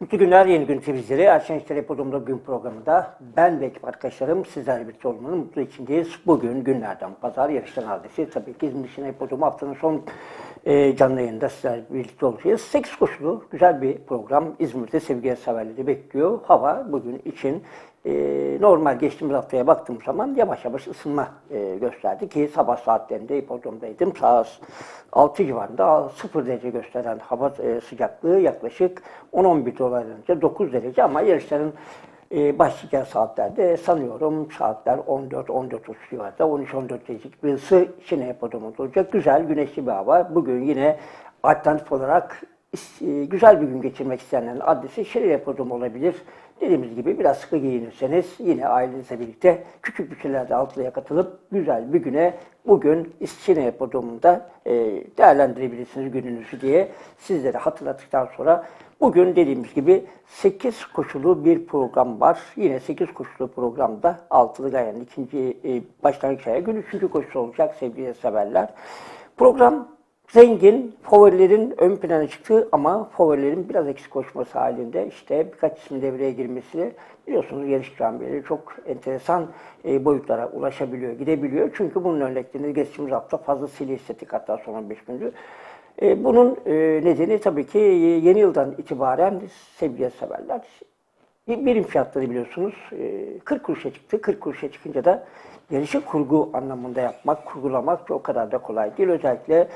Mutlu günler, yeni gün temizleri. Erşen İşleri Podum'da gün programında ben ve ekip arkadaşlarım sizlerle birlikte olmanın mutlu içindeyiz. Bugün günlerden pazar yarıştan adresi. Tabii ki İzmir İşleri Podum haftanın son e, canlı yayında sizlerle birlikte olacağız. 8 koşulu güzel bir program. İzmir'de sevgi severleri bekliyor. Hava bugün için e, normal geçtiğimiz haftaya baktığım zaman yavaş yavaş ısınma e, gösterdi ki sabah saatlerinde hipodromdaydım. Saat 6 civarında 0 derece gösteren hava e, sıcaklığı yaklaşık 10-11 dolaylarınca 9 derece ama yarışların e, başlayacağı saatlerde sanıyorum saatler 14-14.30 civarında 13-14 derecelik bir ısı Şine hipodromunda olacak. Güzel güneşli bir hava. Bugün yine alternatif olarak e, güzel bir gün geçirmek isteyenlerin adresi Şirin Hipodrom olabilir. Dediğimiz gibi biraz sıkı giyinirseniz yine ailenizle birlikte küçük bütçelerde altılıya katılıp güzel bir güne bugün İstinye Hipodromu'nda e, değerlendirebilirsiniz gününüzü diye sizlere hatırlattıktan sonra bugün dediğimiz gibi 8 koşulu bir program var. Yine 8 koşulu programda altılı gayanın ikinci e, başlangıç aya gün üçüncü koşusu olacak sevgili severler. Program Zengin favorilerin ön plana çıktığı ama favorilerin biraz eksik koşması halinde işte birkaç ismin devreye girmesi biliyorsunuz yarış camileri çok enteresan e, boyutlara ulaşabiliyor, gidebiliyor. Çünkü bunun örneklerini geçtiğimiz hafta fazlasıyla hissettik hatta son 15 gündür. E, bunun e, nedeni tabii ki yeni yıldan itibaren sevgili severler birim fiyatları biliyorsunuz 40 kuruşa çıktı. 40 kuruşa çıkınca da yarışı kurgu anlamında yapmak, kurgulamak o kadar da kolay değil. Özellikle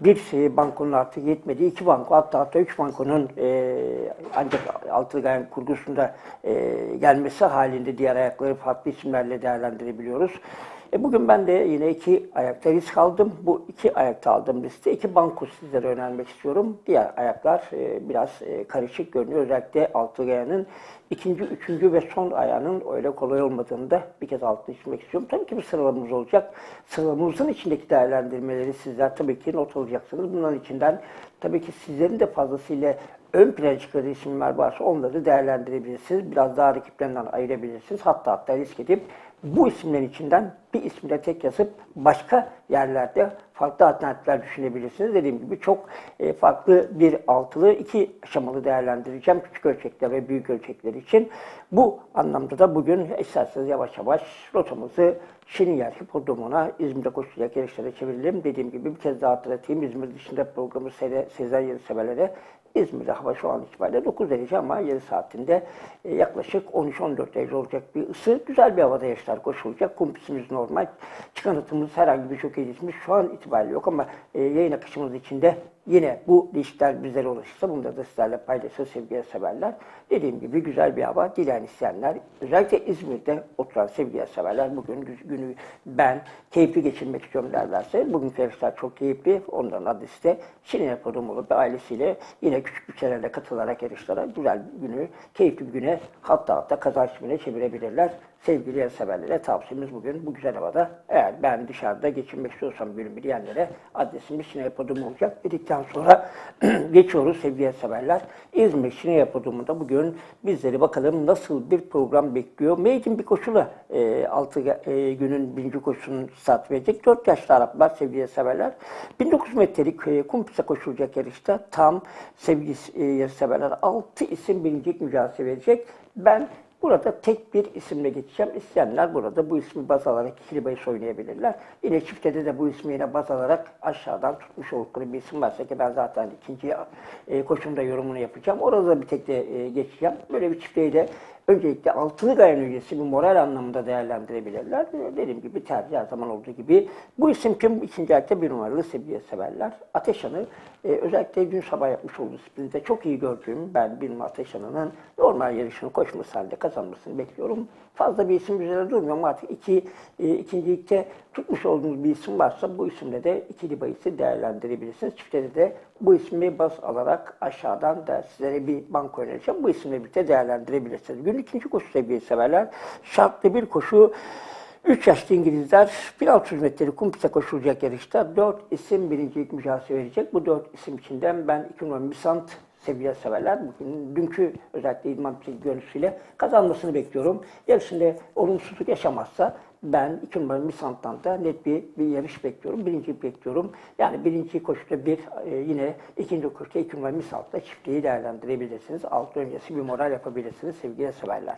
bir bankonun artık yetmediği iki banko hatta hatta üç bankonun e, ancak altı gayen kurgusunda e, gelmesi halinde diğer ayakları farklı isimlerle değerlendirebiliyoruz. E bugün ben de yine iki ayakta risk aldım. Bu iki ayakta aldığım riskte iki banko sizlere önermek istiyorum. Diğer ayaklar e, biraz e, karışık görünüyor. Özellikle altı gayanın ikinci, üçüncü ve son ayağının öyle kolay olmadığını da bir kez altını çizmek istiyorum. Tabii ki bir sıralamamız olacak. Sıralamamızın içindeki değerlendirmeleri sizler tabii ki not alacaksınız. Bunların içinden tabii ki sizlerin de fazlasıyla ön plana çıkardığı isimler varsa onları değerlendirebilirsiniz. Biraz daha rakiplerinden ayırabilirsiniz. Hatta hatta risk edip bu isimlerin içinden bir ismi de tek yazıp başka yerlerde farklı alternatifler düşünebilirsiniz. Dediğim gibi çok e, farklı bir altılı iki aşamalı değerlendireceğim küçük ölçekler ve büyük ölçekler için. Bu anlamda da bugün isterseniz yavaş yavaş rotamızı Şirinyer Hipodromu'na İzmir'de koşulacak yarışlara çevirelim. Dediğim gibi bir kez daha hatırlatayım. İzmir dışında programı sezer yarı severlere İzmir'de hava şu an itibariyle 9 derece ama yarı saatinde e, yaklaşık 13-14 derece olacak bir ısı. Güzel bir havada yarışlar koşulacak. Kumpisimiz normal. Çıkan atımız herhangi bir çok eğitimimiz şu an itibariyle yok ama e, yayın akışımız içinde yine bu değişiklikler bizlere ulaşırsa bunları da sizlerle paylaşır sevgili severler. Dediğim gibi güzel bir hava. Dileyen isteyenler özellikle İzmir'de oturan sevgili severler bugün günü ben keyifli geçirmek istiyorum derlerse bugün yarışlar çok keyifli. Onların adresi de Şirin Kodum olup ailesiyle yine küçük bütçelerle katılarak yarışlara güzel bir günü, keyifli bir güne hatta hatta kazanç gününe çevirebilirler. Sevgili yarışseverlere tavsiyemiz bugün bu güzel havada eğer ben dışarıda geçirmek istiyorsam günümü diyenlere adresimiz Şine Podum olacak dedikten sonra geçiyoruz sevgili yarışseverler. İzmir Şine Podum'unda bugün bizleri bakalım nasıl bir program bekliyor. Meykin bir koşula e, 6 e, günün birinci koşusunun start verecek. 4 yaşlı Araplar sevgili yarışseverler. 1900 metrelik e, kum piste koşulacak yarışta tam sevgili e, yarışseverler 6 isim birincilik mücadele verecek. Ben Burada tek bir isimle geçeceğim. İsteyenler burada bu ismi baz alarak ikili bahis oynayabilirler. Yine çiftede de bu ismi yine baz alarak aşağıdan tutmuş oldukları bir isim varsa ki ben zaten ikinci e, koşumda yorumunu yapacağım. Orada da bir tek de e, geçeceğim. Böyle bir çifteyi de öncelikle altılı gayen üyesi bir moral anlamında değerlendirebilirler. Dediğim gibi tercih her zaman olduğu gibi. Bu isim kim? İkinci ayakta bir numaralı seviye severler. Ateşan'ı e, özellikle dün sabah yapmış olduğu sprinte çok iyi gördüğüm ben bir Ateşan'ın normal yarışını koşması halinde kazanmasını bekliyorum. Fazla bir isim üzerine durmuyorum artık iki, e, ikincilikte tutmuş olduğunuz bir isim varsa bu isimle de ikili bahisi değerlendirebilirsiniz. Çiftleri de bu ismi baz alarak aşağıdan da sizlere bir banko önereceğim. Bu isimle birlikte değerlendirebilirsiniz. Günün ikinci koşu sevgili severler. Şartlı bir koşu 3 yaşlı İngilizler 1600 metrelik kum piste koşulacak yarışta 4 isim birincilik mücadele verecek. Bu 4 isim içinden ben 2 numaralı Misant sevgili severler. Bugün, dünkü özellikle İdman Pisti görüntüsüyle kazanmasını bekliyorum. Yarışında olumsuzluk yaşamazsa ben iki numaralı Misant'tan da net bir, bir yarış bekliyorum. Birinci bekliyorum. Yani birinci koşuda bir e, yine ikinci koşuda iki numaralı Misant'la çiftliği değerlendirebilirsiniz. Altı öncesi bir moral yapabilirsiniz sevgili severler.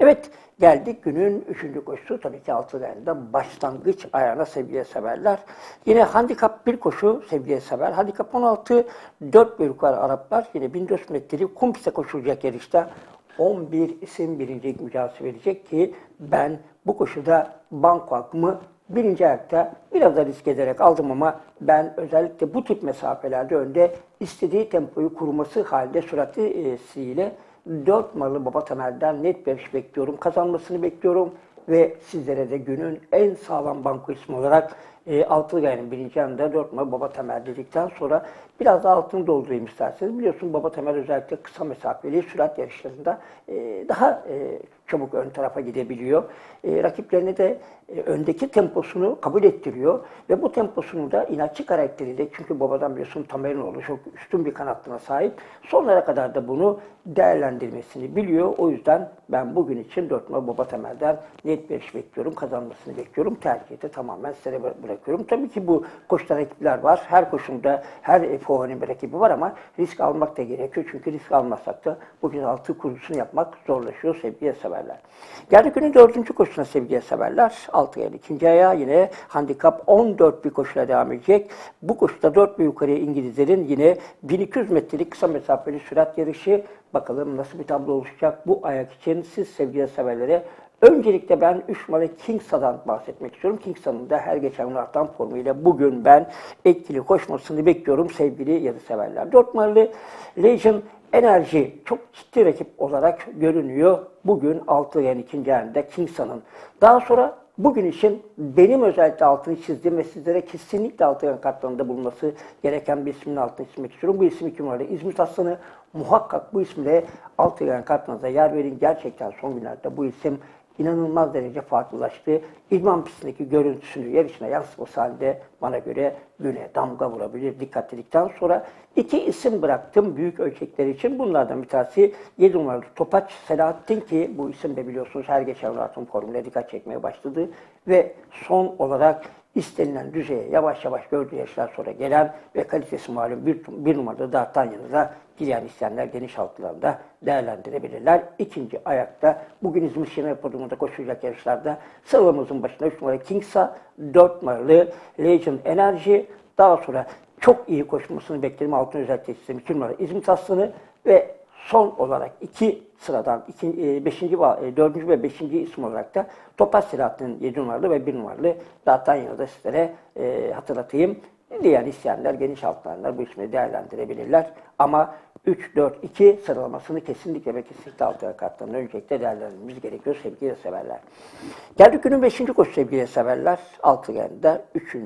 Evet geldik günün üçüncü koşusu. Tabii ki altı değerinde başlangıç ayağına sevgili severler. Yine handikap bir koşu sevgili sever. Handikap 16 4 bir yukarı Araplar. Yine 1400 metrelik kum piste koşulacak yarışta 11 isim birincilik mücadelesi verecek ki ben bu koşuda banko hakkımı birinci ayakta biraz da risk ederek aldım ama ben özellikle bu tip mesafelerde önde istediği tempoyu kurması halinde süratisiyle 4 numaralı Baba Tamer'den net bir iş bekliyorum. Kazanmasını bekliyorum ve sizlere de günün en sağlam banko ismi olarak e, altılı gayenin birinci yanında dört numara Baba Temel dedikten sonra biraz da altını doldurayım isterseniz. Biliyorsun Baba Temel özellikle kısa mesafeli sürat yarışlarında e, daha e, çabuk ön tarafa gidebiliyor. E, rakiplerine de e, öndeki temposunu kabul ettiriyor ve bu temposunu da inatçı karakteriyle çünkü babadan biliyorsun Tamer'in oğlu çok üstün bir kanatlına sahip. Sonlara kadar da bunu değerlendirmesini biliyor. O yüzden ben bugün için 4 numara Baba Temel'den net bir iş bekliyorum. Kazanmasını bekliyorum. Tercihi de tamamen size bırakıyorum. Tabii ki bu koşuda rakipler var. Her koşumda her favorinin bir rakibi var ama risk almak da gerekiyor. Çünkü risk almazsak da bugün altı kurusunu yapmak zorlaşıyor sevgili severler. Geldik günün dördüncü koşusuna sevgili severler. Altı yani ikinci ayağı yine handikap 14 bir koşuyla devam edecek. Bu koşuda 4 bir yukarıya İngilizlerin yine 1200 metrelik kısa mesafeli sürat yarışı. Bakalım nasıl bir tablo oluşacak bu ayak için siz sevgili severlere Öncelikle ben 3 numaralı Kingsa'dan bahsetmek istiyorum. Kingsa'nın da her geçen gün artan formuyla bugün ben etkili koşmasını bekliyorum sevgili yarı severler. 4 numaralı Legion Enerji çok ciddi rakip olarak görünüyor. Bugün 6 yani ikinci yerinde Kingsa'nın. Daha sonra bugün için benim özellikle altını çizdiğim ve sizlere kesinlikle altı yan kartlarında bulunması gereken bir ismin altını çizmek istiyorum. Bu isim iki numaralı İzmit Aslanı. Muhakkak bu isimle altı yan kartlarınıza yer verin. Gerçekten son günlerde bu isim inanılmaz derece farklılaştı. İdman pistindeki görüntüsünü yarışına yansıması halinde bana göre güne damga vurabilir dikkat edildikten sonra iki isim bıraktım büyük ölçekler için. Bunlardan bir tanesi 7 numaralı Topaç Selahattin ki bu isim de biliyorsunuz her geçen Rahat'ın formüle dikkat çekmeye başladı. Ve son olarak istenilen düzeye yavaş yavaş gördüğü yaşlar sonra gelen ve kalitesi malum bir, bir numarada D'Artagnan'ı dileyen isteyenler geniş halklarında değerlendirebilirler. İkinci ayakta bugün İzmir Şener Podumu'nda koşulacak yarışlarda sıralamamızın başında 3 numaralı Kingsa, 4 numaralı Legion Enerji, daha sonra çok iyi koşmasını bekledim altın özellikle sistemi 2 numaralı İzmit Aslanı ve son olarak iki sıradan iki, e, beşinci, e, dördüncü ve beşinci isim olarak da Topaz Selahattin 7 numaralı ve 1 numaralı de sizlere e, hatırlatayım. Diğer isteyenler, geniş altlarlar bu ismi değerlendirebilirler. Ama 3-4-2 sıralamasını kesinlikle ve kesinlikle altına katlarından öncelikle değerlendirmemiz gerekiyor sevgili severler. Geldik günün 5. koşu sevgili severler. Altıgen'de 3.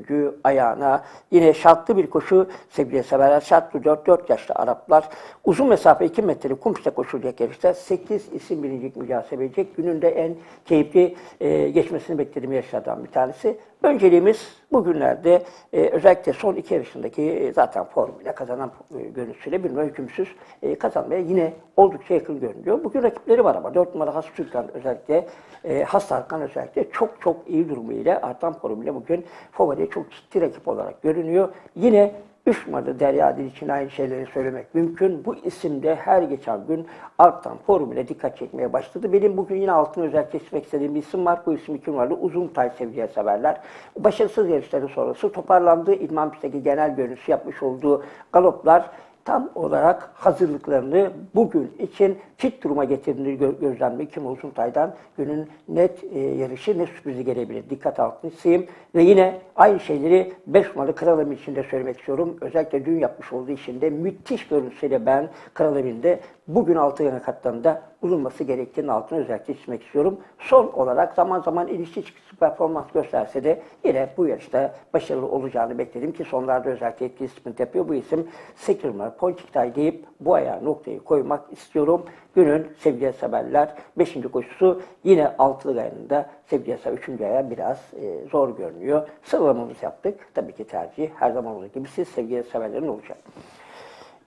ayağına yine şartlı bir koşu sevgili severler. Şartlı 4-4 yaşlı Araplar uzun mesafe 2 metrelik kum piste koşulacak yarışta 8 isim birincilik mücadele edecek. Günün en keyifli e, geçmesini beklediğim yarışlardan bir tanesi. Önceliğimiz bugünlerde e, özellikle son iki yarışındaki e, zaten formuyla kazanan e, görüntüsüyle bir hükümsüz e, kazanmaya yine oldukça yakın görünüyor. Bugün rakipleri var ama 4 numara Has Türkan özellikle e, Has Tarkan özellikle çok çok iyi durumuyla artan formuyla bugün favori çok ciddi rakip olarak görünüyor. Yine Üç numaralı Derya Dil için aynı şeyleri söylemek mümkün. Bu isimde her geçen gün artan formüle dikkat çekmeye başladı. Benim bugün yine altını özellikle çizmek istediğim bir isim var. Bu isim iki numaralı uzun tay sevgiye severler. Başarısız yarışları sonrası toparlandığı İdman pistteki genel görüntüsü yapmış olduğu galoplar tam olarak hazırlıklarını bugün için fit duruma getirdiğini gö gözlemli Kim Uzuntay'dan günün net e, yarışı ne sürprizi gelebilir. Dikkat altını isteyeyim. Ve yine aynı şeyleri 5 numaralı Kralım için de söylemek istiyorum. Özellikle dün yapmış olduğu için de müthiş görüntüsüyle ben Kralım'ın de bugün altı yana katlarında bulunması gerektiğini altını özellikle çizmek istiyorum. Son olarak zaman zaman ilişki çıkısı performans gösterse de yine bu yarışta başarılı olacağını bekledim ki sonlarda özellikle etkili sprint yapıyor. Bu isim Sekirma Ponçiktay deyip bu ayağa noktayı koymak istiyorum. Günün sevgili severler 5. koşusu yine altılı ayında sevgili sever 3. aya biraz e, zor görünüyor. Sıralamamızı yaptık. Tabii ki tercih her zaman olduğu gibi siz sevgili severlerin olacak.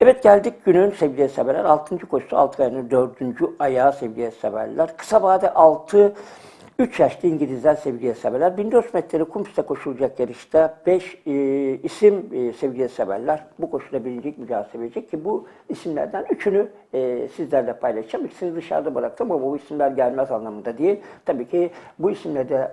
Evet geldik günün sevgili severler. 6. koşusu 6 ayının 4. ayağı sevgili severler. Kısa vade 6 3 yaşlı İngilizler sevgili severler. 1400 metreli kum piste koşulacak yarışta 5 e, isim e, sevgili severler. Bu koşuda birincilik mücadele verecek ki bu isimlerden üçünü e, sizlerle paylaşacağım. İkisini dışarıda bıraktım ama bu isimler gelmez anlamında değil. Tabii ki bu isimlerde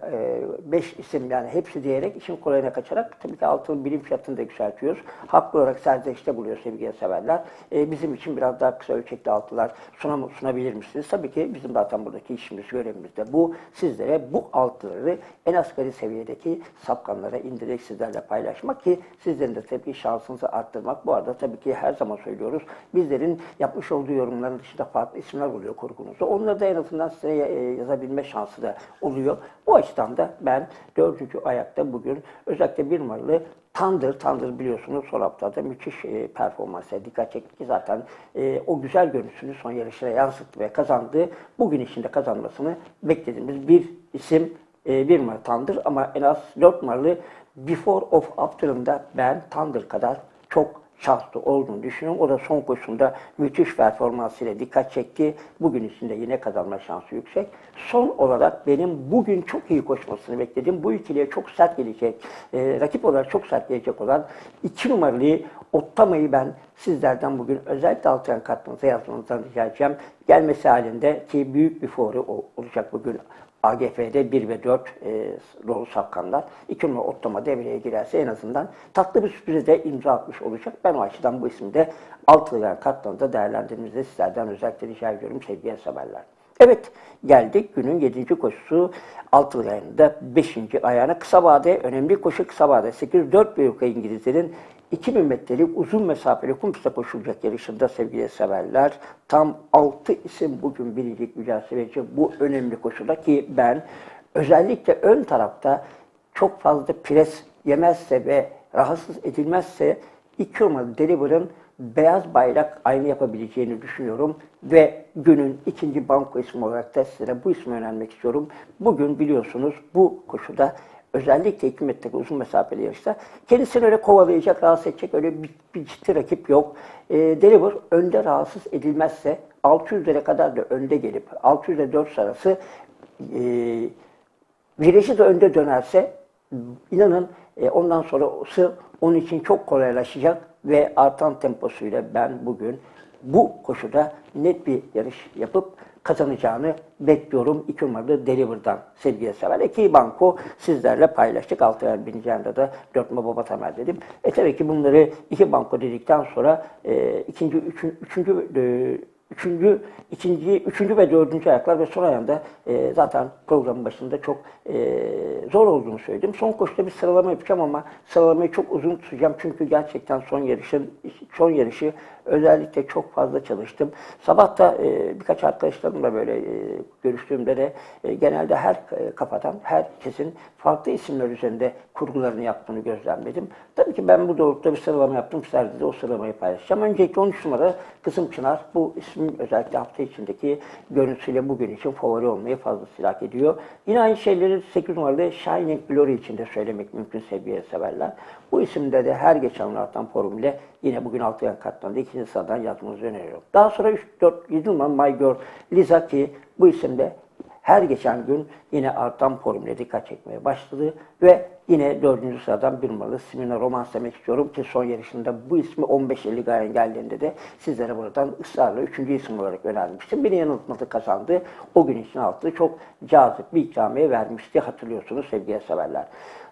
5 isim yani hepsi diyerek işin kolayına kaçarak tabii ki altın bilim fiyatını da yükseltiyoruz. Haklı olarak serzenişte buluyor sevgili severler. E, bizim için biraz daha kısa ölçekli altılar sunam, sunabilir misiniz? Tabii ki bizim zaten buradaki işimiz, görevimiz de bu. Sizlere bu altıları en asgari seviyedeki sapkanlara indirerek sizlerle paylaşmak ki sizlerin de tabii şansınızı arttırmak. Bu arada tabii ki her zaman söylüyoruz. Bizlerin yapmış olduğu yorumların dışında farklı isimler oluyor kurgunuzda. Onları da en azından size e, yazabilme şansı da oluyor. Bu açıdan da ben dördüncü ayakta bugün özellikle bir numaralı Thunder, Thunder biliyorsunuz son haftada müthiş e, performansa dikkat çekti ki zaten e, o güzel görüntüsünü son yarışlara yansıttı ve kazandı. Bugün içinde kazanmasını beklediğimiz bir isim e, bir numara Thunder ama en az dört numaralı Before of After'ın da ben Thunder kadar çok şanslı olduğunu düşünüyorum. O da son koşusunda müthiş performansıyla dikkat çekti. Bugün içinde yine kazanma şansı yüksek. Son olarak benim bugün çok iyi koşmasını beklediğim bu ikiliye çok sert gelecek, e, rakip olarak çok sert gelecek olan iki numaralı Ottama'yı ben sizlerden bugün özellikle altına katmanıza yazmanızdan rica edeceğim. Gelmesi halinde ki büyük bir fuarı olacak bugün AGF'de 1 ve 4 e, rol safkanlar. 2 numara devreye girerse en azından tatlı bir sürprize imza atmış olacak. Ben o açıdan bu ismi de altılayan katlarında değerlendirmenizi sizlerden özellikle rica ediyorum sevgili severler. Evet geldik günün 7. koşusu altı ayında 5. ayağına kısa vade önemli koşu kısa vade 8-4 büyük İngilizlerin 2000 metrelik uzun mesafeli kum piste koşulacak yarışında sevgili severler tam 6 isim bugün birincilik mücadele verecek bu önemli koşuda ki ben özellikle ön tarafta çok fazla pres yemezse ve rahatsız edilmezse iki numaralı Deliver'ın beyaz bayrak aynı yapabileceğini düşünüyorum ve günün ikinci banko ismi olarak da size bu ismi önermek istiyorum. Bugün biliyorsunuz bu koşuda özellikle 2 metrelik uzun mesafeli yarışta kendisini öyle kovalayacak, rahatsız edecek öyle bir, bir ciddi rakip yok. E, Deliver önde rahatsız edilmezse 600'lere kadar da önde gelip 600 ile 4 arası e, virajı da önde dönerse inanın e, ondan sonrası onun için çok kolaylaşacak ve artan temposuyla ben bugün bu koşuda net bir yarış yapıp kazanacağını bekliyorum. İki numaralı Deliver'dan sevgili sever. İki banko sizlerle paylaştık. Altı yer bineceğinde de dört numara baba temel dedim. E tabii ki bunları iki banko dedikten sonra e, ikinci, üçün, üçüncü e, Üçüncü, ikinci, üçüncü ve dördüncü ayaklar ve son ayağında e, zaten programın başında çok e, zor olduğunu söyledim. Son koşuda bir sıralama yapacağım ama sıralamayı çok uzun tutacağım çünkü gerçekten son yarışın son yarışı özellikle çok fazla çalıştım. Sabah da e, birkaç arkadaşlarımla böyle e, görüştüğümde de e, genelde her e, kafadan herkesin farklı isimler üzerinde kurgularını yaptığını gözlemledim. Tabii ki ben bu doğrultuda bir sıralama yaptım. Sizlerle de o sıralamayı paylaşacağım. Öncelikle 13 numara Kızım Çınar. Bu isim özellikle hafta içindeki görüntüsüyle bugün için favori olmayı fazlasıyla hak ediyor. Yine aynı şeyleri 8 numaralı Shining Glory için de söylemek mümkün sevgili severler. Bu isimde de her geçen artan formüle yine bugün altı yan katlandı. ikinci sıradan yazmanızı öneriyorum. Daha sonra 3, 4, 7 numara My Girl Liza ki bu isimde her geçen gün yine artan formüle dikkat çekmeye başladı ve yine dördüncü sıradan bir numaralı Simina Romans demek istiyorum ki son yarışında bu ismi 15.50 gayen geldiğinde de sizlere buradan ısrarla üçüncü isim olarak önermiştim. Beni yanıltmadı kazandı. O gün için altı çok cazip bir ikramiye vermişti hatırlıyorsunuz sevgili severler.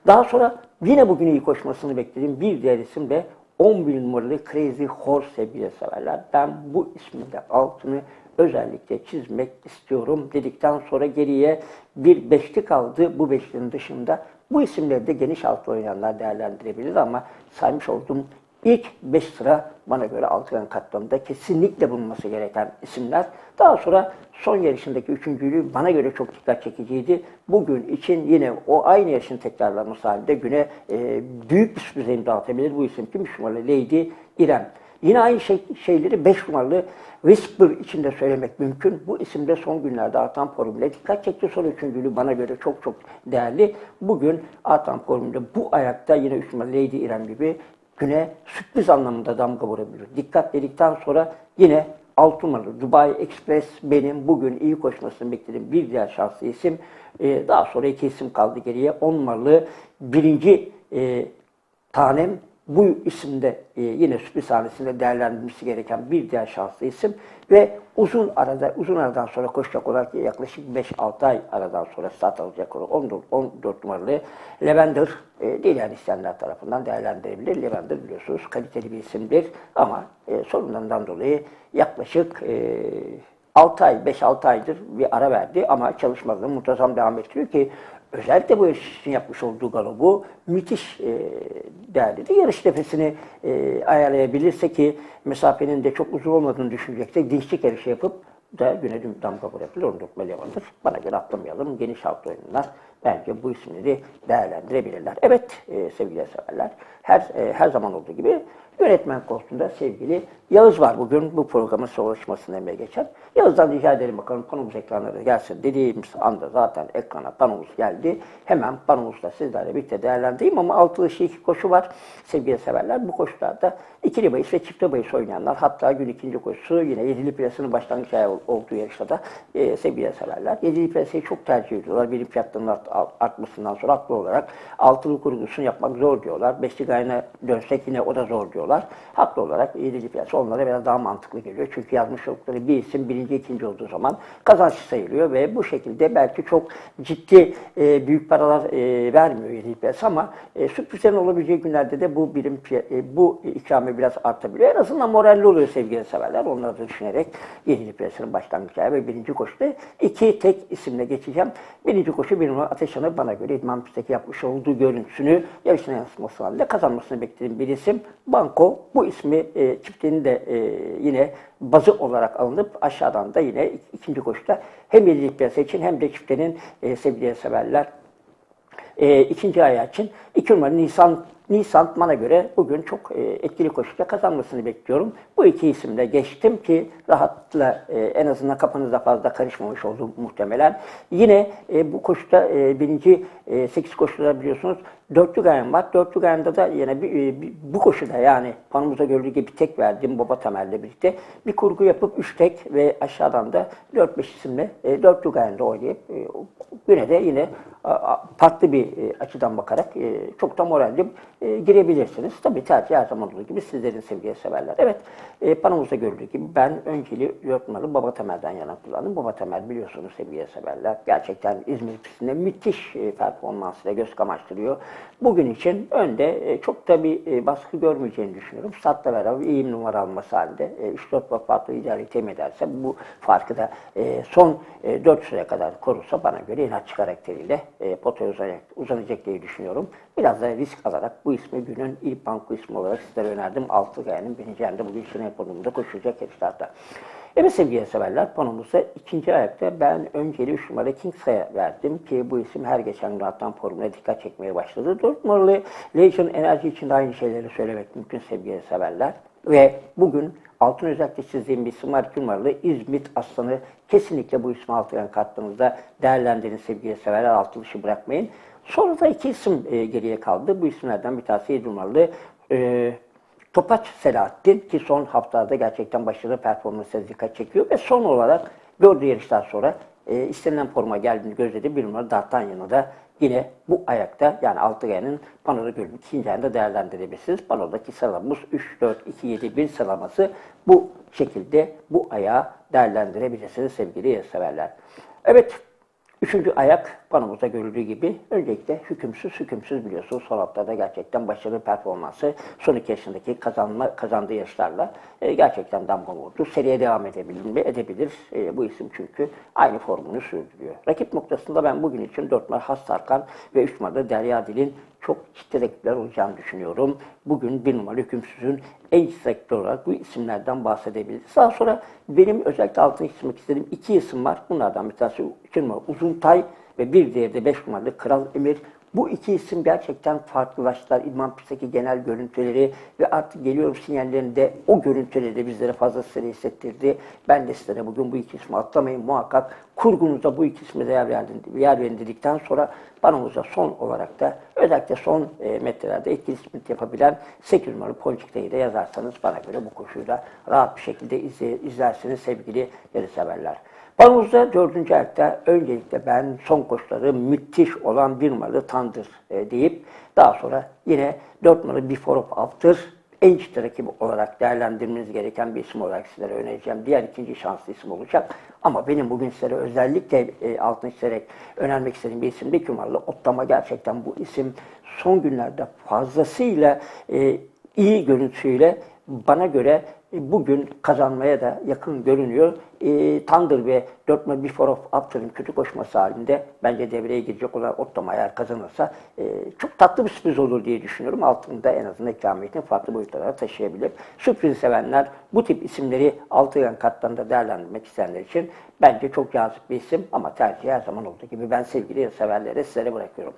Daha sonra yine bugün iyi koşmasını beklediğim bir diğer isim de 11 numaralı Crazy Horse sevgili severler. Ben bu isminde altını özellikle çizmek istiyorum dedikten sonra geriye bir beşli kaldı. Bu beşlinin dışında bu isimleri de geniş alt oynayanlar değerlendirebilir ama saymış olduğum ilk 5 sıra bana göre Altıgen katlarında kesinlikle bulunması gereken isimler. Daha sonra son yarışındaki üçüncülüğü bana göre çok dikkat çekiciydi. Bugün için yine o aynı yaşın tekrarlanması halinde güne e, büyük bir sürpriz imza atabilir. Bu isim kim? Numaralı Lady İrem. Yine aynı şey, şeyleri 5 numaralı Whisper içinde söylemek mümkün. Bu isimde son günlerde artan formüle dikkat çekti. Son üçüncülüğü bana göre çok çok değerli. Bugün artan formülde bu ayakta yine 3 numaralı Lady İrem gibi güne sürpriz anlamında damga vurabilir. Dikkat dedikten sonra yine 6 numaralı Dubai Express benim bugün iyi koşmasını beklediğim bir diğer şanslı isim. Ee, daha sonra iki isim kaldı geriye. 10 numaralı birinci e, tanem bu isimde e, yine sürpriz sahnesinde değerlendirilmesi gereken bir diğer şanslı isim ve uzun arada uzun aradan sonra koşacak olarak yaklaşık 5-6 ay aradan sonra start alacak olarak 14, 14 numaralı Lavender e, dileyen isteyenler tarafından değerlendirebilir. Lavender biliyorsunuz kaliteli bir isimdir ama e, sorunlarından dolayı yaklaşık e, 6 ay, 5-6 aydır bir ara verdi ama çalışmalarını muntazam devam ettiriyor ki özellikle bu yarış için yapmış olduğu galobu müthiş e, değerlidir. Yarış nefesini e, ayarlayabilirse ki mesafenin de çok uzun olmadığını düşüneceksek dinçlik yarışı yapıp da güne damga vurabilir. Onu dökmeli yalandır. Bana göre atlamayalım. Geniş halkta oyunlar bence bu isimleri değerlendirebilirler. Evet e, sevgili severler her e, her zaman olduğu gibi yönetmen koltuğunda sevgili Yağız var bugün bu programın çalışmasında emeğe geçen. Yağız'dan rica ederim bakalım panomuz ekranlara gelsin dediğimiz anda zaten ekrana panomuz geldi. Hemen panomuzla sizlerle birlikte değerlendireyim ama altılı iki koşu var sevgili severler. Bu koşularda ikili bahis ve çifte bahis oynayanlar hatta gün ikinci koşusu yine yedili piyasının başlangıç ayı olduğu yarışta da e, sevgili severler. Yedili piyasayı çok tercih ediyorlar. Birim fiyatlarının art, artmasından sonra haklı olarak altılı kurgusunu yapmak zor diyorlar. Beşli gayına dönsek yine o da zor diyorlar. Haklı olarak yedili piyasa onlara biraz daha mantıklı geliyor. Çünkü yazmış oldukları bir isim birinci, ikinci olduğu zaman kazançlı sayılıyor ve bu şekilde belki çok ciddi e, büyük paralar e, vermiyor yedili piyasa ama e, sürprizlerin olabileceği günlerde de bu birim e, bu ikramiye biraz artabiliyor. En azından moralli oluyor sevgili severler. Onları da düşünerek yedili piyasanın başlangıç ayı ve birinci koşuda iki tek isimle geçeceğim. Birinci koşu bir numara Ateş Hanı bana göre İdman Pistteki yapmış olduğu görüntüsünü yarışına yansıtması halinde kazanmasını beklediğim bir isim. Banko bu ismi e, çiftliğini de e, yine bazı olarak alınıp aşağıdan da yine ikinci koşuda hem yedilik piyasa için hem de çiftlerin e, sevgili severler e, ikinci ayağı için iki numara Nisan Nisan bana göre bugün çok e, etkili koşuda kazanmasını bekliyorum. Bu iki isimle geçtim ki rahatla e, en azından kafanızda fazla karışmamış oldu muhtemelen. Yine e, bu koşuda e, birinci e, 8 koşuda biliyorsunuz dörtlü gayem var. Dörtlü gayemde de yine bir, e, bir, bu koşuda yani panımıza gördüğü gibi tek verdiğim Baba Temel'le birlikte bir kurgu yapıp üç tek ve aşağıdan da 4-5 isimle e, dörtlü gayemde oynayıp e, güne de yine a, farklı bir e, açıdan bakarak e, çok da moralli e, girebilirsiniz. Tabii tercih her zaman olduğu gibi sizlerin sevgiye severler. Evet, e, görüldüğü gibi ben önceli yörtmalı Baba Temel'den yana kullandım. Baba Temel biliyorsunuz sevgiye severler. Gerçekten İzmir pistinde müthiş e, performansıyla göz kamaştırıyor. Bugün için önde e, çok da bir e, baskı görmeyeceğini düşünüyorum. Stat'la beraber iyi numara alması halinde e, 3-4 farklı idare temin bu farkı da e, son e, 4 süre kadar korursa bana göre inatçı karakteriyle e, potaya uzanacak, uzanacak diye düşünüyorum. Biraz da risk alarak bu ismi günün ilk banko ismi olarak sizlere önerdim. Altı Gaya'nın birinci yerinde bugün Şenay Podum'da koşulacak yarışlarda. Evet sevgili severler, panomuzda ikinci ayakta ben önceli 3 numara Kingsa'ya verdim ki bu isim her geçen gün attan formuna dikkat çekmeye başladı. 4 numaralı Legion Enerji için de aynı şeyleri söylemek mümkün sevgili severler. Ve bugün altın özellikle çizdiğim bir isim var. 2 numaralı İzmit Aslanı. Kesinlikle bu ismi altın kartlarınızda değerlendirin sevgili severler. Altı dışı bırakmayın. Sonra da iki isim e, geriye kaldı. Bu isimlerden bir tanesi 7 numaralı e, Topaç Selahattin ki son haftalarda gerçekten başarılı performansına dikkat çekiyor ve son olarak gördüğü yarıştan sonra e, istenilen forma geldiğini gözledi. Bir numara D'Artagnan'ı da yine bu ayakta yani Altıgaya'nın panoda bölümü ikinci ayında değerlendirebilirsiniz. Panodaki sıralamamız 3, 4, 2, 7, 1 sıralaması bu şekilde bu ayağı değerlendirebilirsiniz sevgili severler. Evet Üçüncü ayak panomuzda görüldüğü gibi öncelikle hükümsüz hükümsüz biliyorsunuz son haftada gerçekten başarılı performansı son iki yaşındaki kazanma, kazandığı yaşlarla e, gerçekten damga vurdu. Seriye devam edebilir mi? Edebilir. E, bu isim çünkü aynı formunu sürdürüyor. Rakip noktasında ben bugün için 4 numara Has Tarkan ve 3 numarada Derya Dil'in çok ciddi rakipler olacağını düşünüyorum. Bugün bir numaralı hükümsüzün en ciddi olarak bu isimlerden bahsedebiliriz. Daha sonra benim özellikle altını çizmek istediğim iki isim var. Bunlardan bir tanesi iki numara Uzuntay ve bir diğeri de beş numaralı Kral Emir. Bu iki isim gerçekten farklılaştılar. İdman pistteki genel görüntüleri ve artık geliyorum sinyallerinde o görüntüleri de bizlere fazlasıyla hissettirdi. Ben de sizlere bugün bu iki ismi atlamayın muhakkak. Kurgunuzda bu iki ismi de yer verin, yer verin dedikten sonra panomuzda son olarak da özellikle son e, metrelerde etkili sprint yapabilen 8 numaralı Polçik'teyi de yazarsanız bana göre bu koşuyu da rahat bir şekilde izle, izlersiniz sevgili yarışseverler. Panomuzda dördüncü ayakta öncelikle ben son koşuları müthiş olan bir numaralı Tandır e, deyip daha sonra yine dört numaralı Before of en ciddi rakibi olarak değerlendirmeniz gereken bir isim olarak sizlere önereceğim. Diğer ikinci şanslı isim olacak. Ama benim bugün sizlere özellikle e, altını çizerek önermek istediğim bir isim de numaralı Otlama. Gerçekten bu isim son günlerde fazlasıyla e, iyi görüntüsüyle bana göre e, bugün kazanmaya da yakın görünüyor. E, Thunder ve 4 numara Before of After'ın kötü koşması halinde bence devreye girecek olan Ottama eğer kazanırsa e, çok tatlı bir sürpriz olur diye düşünüyorum. Altında en azından ikramiyetin farklı boyutlara taşıyabilir. Sürpriz sevenler bu tip isimleri altı katlarında değerlendirmek isteyenler için bence çok cazip bir isim ama tercih her zaman olduğu gibi ben sevgili severlere sizlere bırakıyorum.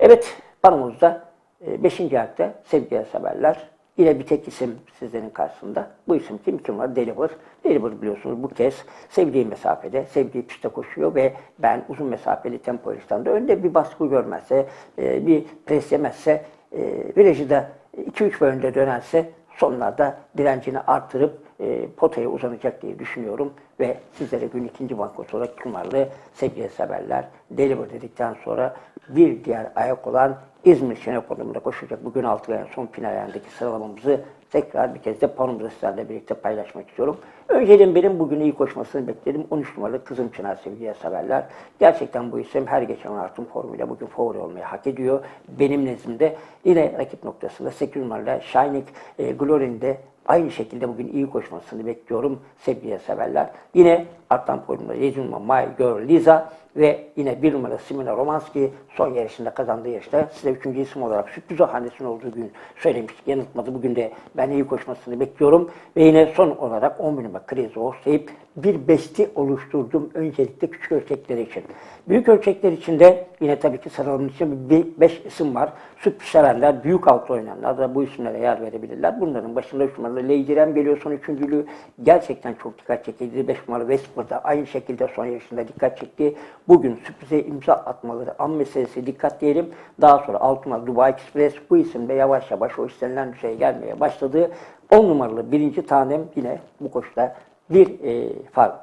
Evet, panomuzda 5. ayakta sevgili severler Yine bir tek isim sizlerin karşısında. Bu isim kim? Kim var? Deliver. Deliver biliyorsunuz bu kez sevdiği mesafede, sevdiği pistte koşuyor ve ben uzun mesafeli tempo yarışlarında önde bir baskı görmezse, e, bir pres yemezse, e, virajı da 2-3 boy önde dönerse sonlarda direncini artırıp e, potaya uzanacak diye düşünüyorum. Ve sizlere gün ikinci bankosu olarak kumarlı sevgili severler deliver dedikten sonra bir diğer ayak olan İzmir Şenol konumunda koşacak. Bugün altı son final ayağındaki sıralamamızı tekrar bir kez de panomuzda sizlerle birlikte paylaşmak istiyorum. Önceliğim benim bugün iyi koşmasını bekledim. 13 numaralı Kızım Çınar sevgili severler. Gerçekten bu isim her geçen artım formuyla bugün favori olmayı hak ediyor. Benim nezdimde yine rakip noktasında 8 numaralı Shining e, Glory'nin de Aynı şekilde bugün iyi koşmasını bekliyorum sevgili severler. Yine artan podyumda Yezunma, My Girl, Liza ve yine bir numara Simina Romanski son yarışında kazandığı yarışta size üçüncü isim olarak sürpriz hanesinin olduğu gün söylemiştik. Yanıltmadı. Bugün de ben iyi koşmasını bekliyorum. Ve yine son olarak 10 numara Kriz Orsayıp bir besti oluşturdum öncelikle küçük ölçekleri için. Büyük ölçekler için de yine tabii ki sıralamanın için bir beş isim var. Sürpriz severler, büyük altı oynayanlar da bu isimlere yer verebilirler. Bunların başında 3 numaralı Leydirem geliyor son üçüncülüğü. Gerçekten çok dikkat çekici. 5 numaralı Westford'da aynı şekilde son yarışında dikkat çekti. Bugün sürprize imza atmaları an meselesi dikkat diyelim. Daha sonra 6 numaralı Dubai Express bu isimde yavaş yavaş o istenilen düzeye gelmeye başladı. 10 numaralı birinci tanem yine bu koşuda bir e, fark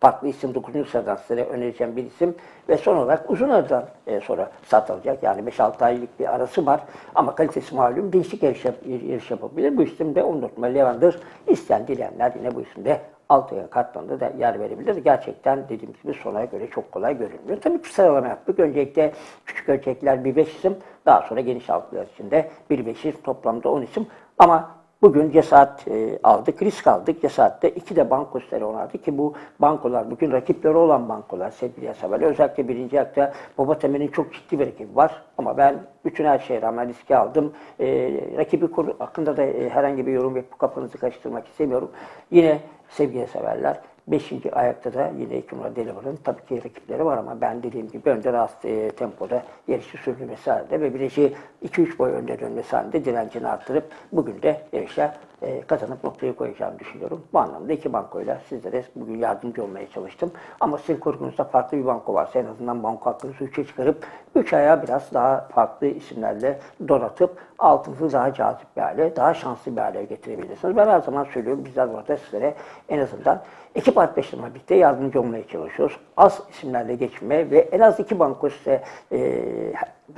farklı isim 9. sıradan size önereceğim bir isim ve son olarak uzun aradan e, sonra satılacak. Yani 5-6 aylık bir arası var ama kalitesi malum değişik yarış, yarış yapabilir. Bu isim de 14 numaralı Levandır. İsteyen dileyenler yine bu isimde alt ayın kartlarında da yer verebilir. Gerçekten dediğim gibi sona göre çok kolay görünmüyor. Tabii ki sıralama yaptık. Öncelikle küçük ölçekler bir 5 isim, daha sonra geniş altlar içinde bir 5 isim, toplamda 10 isim. Ama Bugün cesaret e, aldık, risk aldık. Cesaretle iki de banko üstleri onardı ki bu bankolar bugün rakipleri olan bankolar sevgili yasalar. Özellikle birinci akta Baba Temel'in çok ciddi bir rakibi var. Ama ben bütün her şeye rağmen riski aldım. E, rakibi hakkında da e, herhangi bir yorum yapıp kafanızı karıştırmak istemiyorum. Yine sevgili severler Beşinci ayakta da yine iki numara Deliver'ın tabii ki rakipleri var ama ben dediğim gibi önde rahat e, tempoda yarışı sürdürmesi halinde ve birisi 2-3 boy önde dönmesi halinde direncini arttırıp bugün de yarışa e, kazanıp noktayı koyacağımı düşünüyorum. Bu anlamda iki bankoyla sizlere bugün yardımcı olmaya çalıştım. Ama sizin kurgunuzda farklı bir banko varsa en azından banko hakkınızı 3'e çıkarıp 3 ayağı biraz daha farklı isimlerle donatıp altınızı daha cazip bir hale, daha şanslı bir hale getirebilirsiniz. Ben her zaman söylüyorum bizler burada sizlere en azından ekip arkadaşlarımla birlikte yardımcı olmaya çalışıyoruz. Az isimlerle geçmeye ve en az iki banko size e,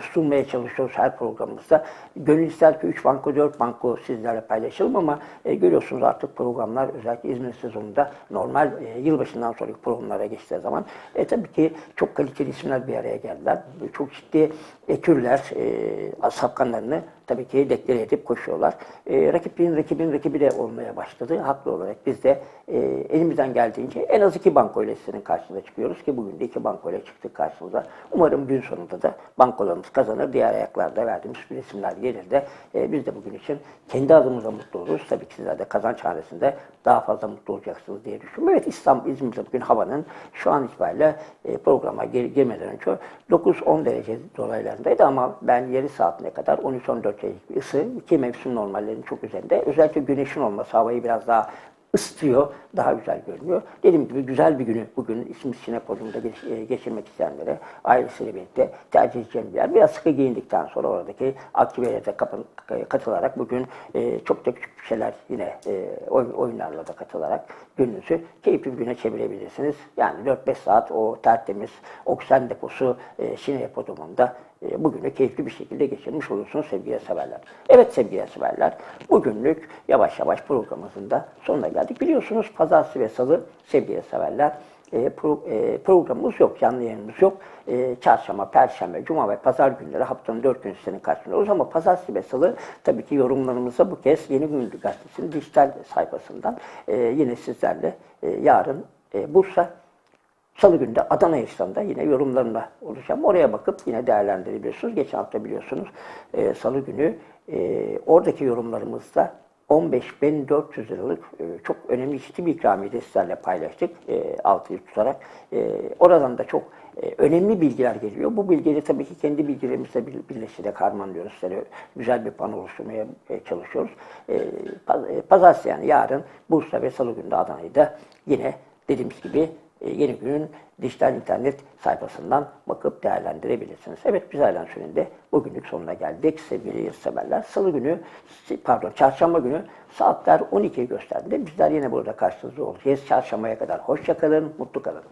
sunmaya çalışıyoruz her programımızda. Gönül ister ki 3 banko, 4 banko sizlerle paylaşalım ama e, görüyorsunuz artık programlar özellikle İzmir sezonunda normal e, yılbaşından sonraki programlara geçtiği zaman e, tabii ki çok kaliteli isimler bir araya geldiler. Çok ciddi ekürler e, safkanlarını tabii ki deklare edip koşuyorlar. E, rakibin rakibin rakibi de olmaya başladı. Haklı olarak biz de e, elimizden geldiğince en az iki banko ile sizin karşınıza çıkıyoruz ki bugün de iki banko ile çıktık karşınıza. Umarım gün sonunda da bankolarımız kazanır. Diğer ayaklarda verdiğimiz resimler gelir de e, biz de bugün için kendi adımıza mutlu oluruz. Tabii ki sizler de kazanç hanesinde daha fazla mutlu olacaksınız diye düşünüyorum. Evet İstanbul, İzmir'de bugün havanın şu an itibariyle e, programa gir, girmeden önce 9-10 derece dolaylarındaydı ama ben yarı saatine kadar 13-14 bir ısı, iki mevsim normallerinin çok üzerinde. Özellikle güneşin olması havayı biraz daha ısıtıyor, daha güzel görünüyor. Dediğim gibi güzel bir günü bugün İsmis Sinepod'unda geç, e, geçirmek isteyenlere ailesiyle birlikte tercih edeceğim bir yer. Biraz sıkı giyindikten sonra oradaki aktivitelere kapın- katılarak bugün e, çok da küçük şeyler yine e, oyun- oyunlarla da katılarak gününüzü keyifli bir güne çevirebilirsiniz. Yani 4-5 saat o tertemiz oksijen deposu e, Sinepod'umunda e, bugünü keyifli bir şekilde geçirmiş olursunuz sevgili severler. Evet sevgili severler, bugünlük yavaş yavaş programımızın da sonuna geldik. Biliyorsunuz pazartesi ve salı sevgili severler e, e, programımız yok, canlı yayınımız yok. E, çarşamba, perşembe, cuma ve pazar günleri haftanın dört günü senin karşında oluruz ama pazartesi ve salı tabii ki yorumlarımıza bu kez Yeni Gün Gazetesi'nin dijital sayfasından e, yine sizlerle e, yarın e, Bursa Salı günü de Adana yarışlarında yine yorumlarımla olacağım. Oraya bakıp yine değerlendirebiliyorsunuz. Geçen hafta biliyorsunuz e, Salı günü e, oradaki yorumlarımızda 15.400 liralık e, çok önemli ciddi bir ikramiye sizlerle paylaştık. E, altıyı tutarak. E, oradan da çok e, önemli bilgiler geliyor. Bu bilgileri tabii ki kendi bilgilerimizle bir- birleştirerek harmanlıyoruz. Size güzel bir pano oluşturmaya e, çalışıyoruz. E, paz- e, Pazartesi yani yarın Bursa ve Salı günü de Adana'yı da yine dediğimiz gibi Yeni Gün'ün dijital internet sayfasından bakıp değerlendirebilirsiniz. Evet biz Aylan Sönü'nde bugünlük sonuna geldik sevgili yazıseverler. Salı günü, pardon çarşamba günü saatler 12'yi gösterdiğinde bizler yine burada karşınızda olacağız. Çarşambaya kadar hoşça kalın, mutlu kalın.